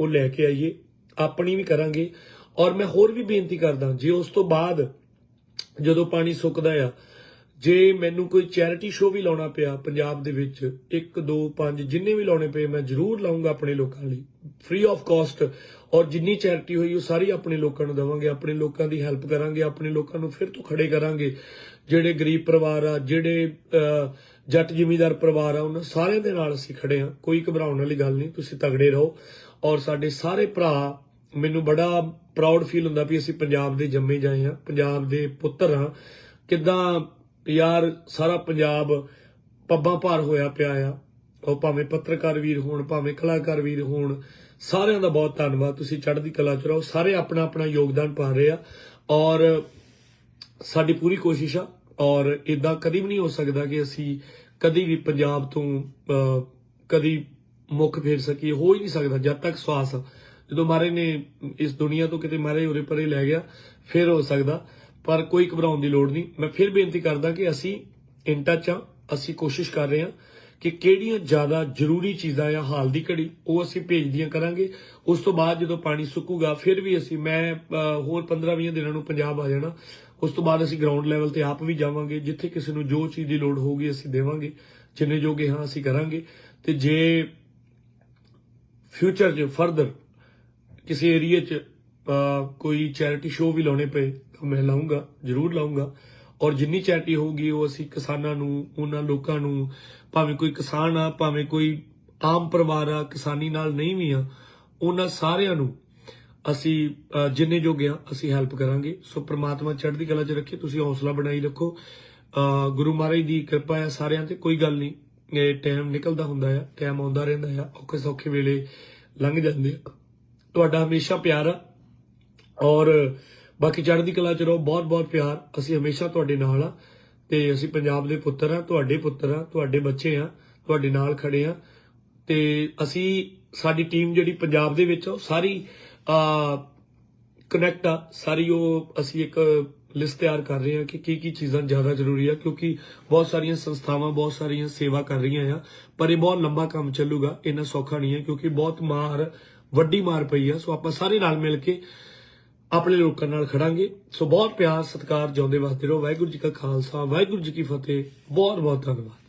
ਉਹ ਲੈ ਕੇ ਆਈਏ, ਆਪਣੀ ਵੀ ਕਰਾਂਗੇ। ਔਰ ਮੈਂ ਹੋਰ ਵੀ ਬੇਨਤੀ ਕਰਦਾ, ਜੇ ਉਸ ਤੋਂ ਬਾਅਦ ਜਦੋਂ ਪਾਣੀ ਸੁੱਕਦਾ ਆ ਜੇ ਮੈਨੂੰ ਕੋਈ ਚੈਰਿਟੀ ਸ਼ੋਅ ਵੀ ਲਾਉਣਾ ਪਿਆ ਪੰਜਾਬ ਦੇ ਵਿੱਚ 1 2 5 ਜਿੰਨੇ ਵੀ ਲਾਉਣੇ ਪਏ, ਮੈਂ ਜ਼ਰੂਰ ਲਾਉਂਗਾ ਆਪਣੇ ਲੋਕਾਂ ਲਈ। ਫ੍ਰੀ ਆਫ ਕਾਸਟ ਔਰ ਜਿੰਨੀ ਚੈਰਿਟੀ ਹੋਈ, ਉਹ ਸਾਰੀ ਆਪਣੇ ਲੋਕਾਂ ਨੂੰ ਦੇਵਾਂਗੇ, ਆਪਣੇ ਲੋਕਾਂ ਦੀ ਹੈਲਪ ਕਰਾਂਗੇ, ਆਪਣੇ ਲੋਕਾਂ ਨੂੰ ਫਿਰ ਤੋਂ ਖੜੇ ਕਰਾਂਗੇ। ਜਿਹੜੇ ਗਰੀਬ ਪਰਿਵਾਰ ਆ, ਜਿਹੜੇ ਜੱਟ ਜ਼ਿਮੀਂਦਾਰ ਪਰਿਵਾਰ ਆ, ਉਹਨਾਂ ਸਾਰਿਆਂ ਦੇ ਨਾਲ ਅਸੀਂ ਖੜੇ ਆ ਕੋਈ ਘਬਰਾਉਣ ਵਾਲੀ ਗੱਲ ਨਹੀਂ, ਤੁਸੀਂ ਤਗੜੇ ਰਹੋ। ਔਰ ਸਾਡੇ ਸਾਰੇ ਭਰਾ, ਮੈਨੂੰ ਬੜਾ ਪ੍ਰਾਊਡ ਫੀਲ ਹੁੰਦਾ ਵੀ ਅਸੀਂ ਪੰਜਾਬ ਦੇ ਜੰਮੇ ਜਾਏ ਆ ਪੰਜਾਬ ਦੇ ਪੁੱਤਰ ਆ ਕਿਦਾਂ ਯਾਰ ਸਾਰਾ ਪੰਜਾਬ ਪੱਬਾਂ ਭਾਰ ਹੋਇਆ ਪਿਆ ਆ। ਉਹ ਭਾਵੇਂ ਪੱਤਰਕਾਰ ਵੀਰ ਹੋਣ, ਭਾਵੇਂ ਕਲਾਕਾਰ ਵੀਰ ਹੋਣ, ਸਾਰਿਆਂ ਦਾ ਬਹੁਤ ਧੰਨਵਾਦ। ਤੁਸੀਂ ਚੜ੍ਹਦੀ ਕਲਾ ਚ ਰਹੋ, ਸਾਰੇ ਆਪਣਾ ਆਪਣਾ ਯੋਗਦਾਨ ਪਾ ਰਹੇ ਆ। ਔਰ ਸਾਡੀ ਪੂਰੀ ਕੋਸ਼ਿਸ਼ ਆ, ਔਰ ਇਦਾਂ ਕਦੀ ਵੀ ਨਹੀਂ ਹੋ ਸਕਦਾ ਕਿ ਅਸੀਂ ਕਦੀ ਵੀ ਪੰਜਾਬ ਤੋਂ ਕਦੀ ਮੁੱਖ ਫੇਰ ਸਕੀਏ। ਹੋ ਹੀ ਨਹੀਂ ਸਕਦਾ, ਜਦ ਤੱਕ ਸਵਾਸ ਜਦੋਂ ਮਾਰੇ ਨੇ ਇਸ ਦੁਨੀਆ ਤੋਂ ਕਿਤੇ ਮਾਰੇ ਉਰੇ ਪਰੇ ਲੈ ਗਿਆ, ਫਿਰ ਹੋ ਸਕਦਾ। ਪਰ ਕੋਈ ਘਬਰਾਉਣ ਦੀ ਲੋੜ ਨਹੀਂ। ਮੈਂ ਫਿਰ ਬੇਨਤੀ ਕਰਦਾ ਕਿ ਅਸੀਂ ਇਨ ਟੱਚ ਆ ਅਸੀਂ ਕੋਸ਼ਿਸ਼ ਕਰ ਰਹੇ ਹਾਂ ਕਿ ਕਿਹੜੀਆਂ ਜ਼ਿਆਦਾ ਜ਼ਰੂਰੀ ਚੀਜ਼ਾਂ ਆ ਹਾਲ ਦੀ ਘੜੀ ਉਹ ਅਸੀਂ ਭੇਜਦੀਆਂ ਕਰਾਂਗੇ। ਉਸ ਤੋਂ ਬਾਅਦ ਜਦੋਂ ਪਾਣੀ ਸੁੱਕੂਗਾ, ਫਿਰ ਵੀ ਅਸੀਂ, ਮੈਂ ਹੋਰ 15-20 ਦਿਨਾਂ ਨੂੰ ਪੰਜਾਬ ਆ ਜਾਣਾ। ਉਸ ਤੋਂ ਬਾਅਦ ਅਸੀਂ ਗਰਾਊਂਡ ਲੈਵਲ ਤੇ ਆਪ ਵੀ ਜਾਵਾਂਗੇ, ਜਿੱਥੇ ਕਿਸੇ ਨੂੰ ਜੋ ਚੀਜ਼ ਦੀ ਲੋੜ ਹੋਊਗੀ ਅਸੀਂ ਦੇਵਾਂਗੇ। ਜਿੰਨੇ ਜੋਗੇ ਹਾਂ, ਅਸੀਂ ਕਰਾਂਗੇ। ਤੇ ਜੇ ਫਿਊਚਰ 'ਚ ਫਰਦਰ ਕਿਸੇ ਏਰੀਆ 'ਚ ਕੋਈ ਚੈਰਿਟੀ ਸ਼ੋਅ ਵੀ ਲਾਉਣੇ ਪਏ, ਤਾਂ ਮੈਂ ਲਾਉਂਗਾ ਜ਼ਰੂਰ ਲਾਉਂਗਾ ਔਰ ਜਿੰਨੀ ਚੈਰਿਟੀ ਹੋਊਗੀ, ਉਹ ਅਸੀਂ ਕਿਸਾਨਾਂ ਨੂੰ, ਉਹਨਾਂ ਲੋਕਾਂ ਨੂੰ, ਭਾਵੇਂ ਕੋਈ ਕਿਸਾਨ ਆ, ਭਾਵੇਂ ਕੋਈ ਆਮ ਪਰਿਵਾਰ ਆ, ਕਿਸਾਨੀ ਨਾਲ ਨਹੀਂ ਵੀ ਆ, ਉਹਨਾਂ ਸਾਰਿਆਂ ਨੂੰ ਅਸੀਂ ਜਿੰਨੇ ਜੋਗੇ ਆ, ਅਸੀਂ ਹੈਲਪ ਕਰਾਂਗੇ। ਸੋ ਪ੍ਰਮਾਤਮਾ ਚੜ੍ਹਦੀ ਕਲਾ 'ਚ ਰੱਖੇ, ਤੁਸੀਂ ਹੌਸਲਾ ਬਣਾਈ ਰੱਖੋ। ਗੁਰੂ ਮਹਾਰਾਜ ਦੀ ਕਿਰਪਾ ਆ ਸਾਰਿਆਂ ਤੇ, ਕੋਈ ਗੱਲ ਨਹੀਂ। ਇਹ ਟਾਈਮ ਨਿਕਲਦਾ ਹੁੰਦਾ ਆ ਟਾਈਮ ਆਉਂਦਾ ਰਹਿੰਦਾ ਆ, ਔਖੇ ਸੌਖੇ ਵੇਲੇ ਲੰਘ ਜਾਂਦੇ ਆ। ਤੁਹਾਡਾ ਹਮੇਸ਼ਾ ਪਿਆਰ ਆ। ਔਰ ਬਾਕੀ ਚੜ੍ਹਦੀ ਕਲਾ ਚ ਰਹੋ ਬਹੁਤ ਬਹੁਤ ਪਿਆਰ। ਅਸੀਂ ਹਮੇਸ਼ਾ ਤੁਹਾਡੇ ਨਾਲ ਆ ਤੇ ਅਸੀਂ ਪੰਜਾਬ ਦੇ ਪੁੱਤਰ ਆ ਤੁਹਾਡੇ ਪੁੱਤਰ ਆ ਤੁਹਾਡੇ ਬੱਚੇ ਆ ਤੁਹਾਡੇ ਨਾਲ ਖੜੇ ਆ। ਤੇ ਅਸੀਂ ਸਾਡੀ ਟੀਮ ਜਿਹੜੀ ਪੰਜਾਬ ਦੇ ਵਿੱਚ ਆ, ਉਹ ਸਾਰੀ ਆ ਕਨੈਕਟ ਆ। ਸਾਰੀ ਉਹ ਅਸੀਂ ਇੱਕ ਲਿਸਟ ਤਿਆਰ ਕਰ ਰਹੇ ਹਾਂ ਕਿ ਕੀ ਕੀ ਚੀਜ਼ਾਂ ਜ਼ਿਆਦਾ ਜ਼ਰੂਰੀ ਆ ਕਿਉਂਕਿ ਬਹੁਤ ਸਾਰੀਆਂ ਸੰਸਥਾਵਾਂ ਬਹੁਤ ਸਾਰੀਆਂ ਸੇਵਾ ਕਰ ਰਹੀਆਂ ਆ ਪਰ ਇਹ ਬਹੁਤ ਲੰਬਾ ਕੰਮ ਚੱਲੂਗਾ ਇੰਨਾ ਸੌਖਾ ਨਹੀਂ ਹੈ ਕਿਉਂਕਿ ਬਹੁਤ ਮਾਰ ਵੱਡੀ ਮਾਰ ਪਈ ਆ। ਸੋ ਆਪਾਂ ਸਾਰੇ ਨਾਲ ਮਿਲ ਕੇ ਆਪਣੇ ਲੋਕਾਂ ਨਾਲ ਖੜਾਂਗੇ। ਸੋ ਬਹੁਤ ਪਿਆਰ, ਸਤਿਕਾਰ, ਜਿਉਂਦੇ ਵਸਦੇ ਰਹੋ। ਵਾਹਿਗੁਰੂ ਜੀ ਕਾ ਖਾਲਸਾ, ਵਾਹਿਗੁਰੂ ਜੀ ਕੀ ਫਤਿਹ। ਬਹੁਤ ਬਹੁਤ ਧੰਨਵਾਦ।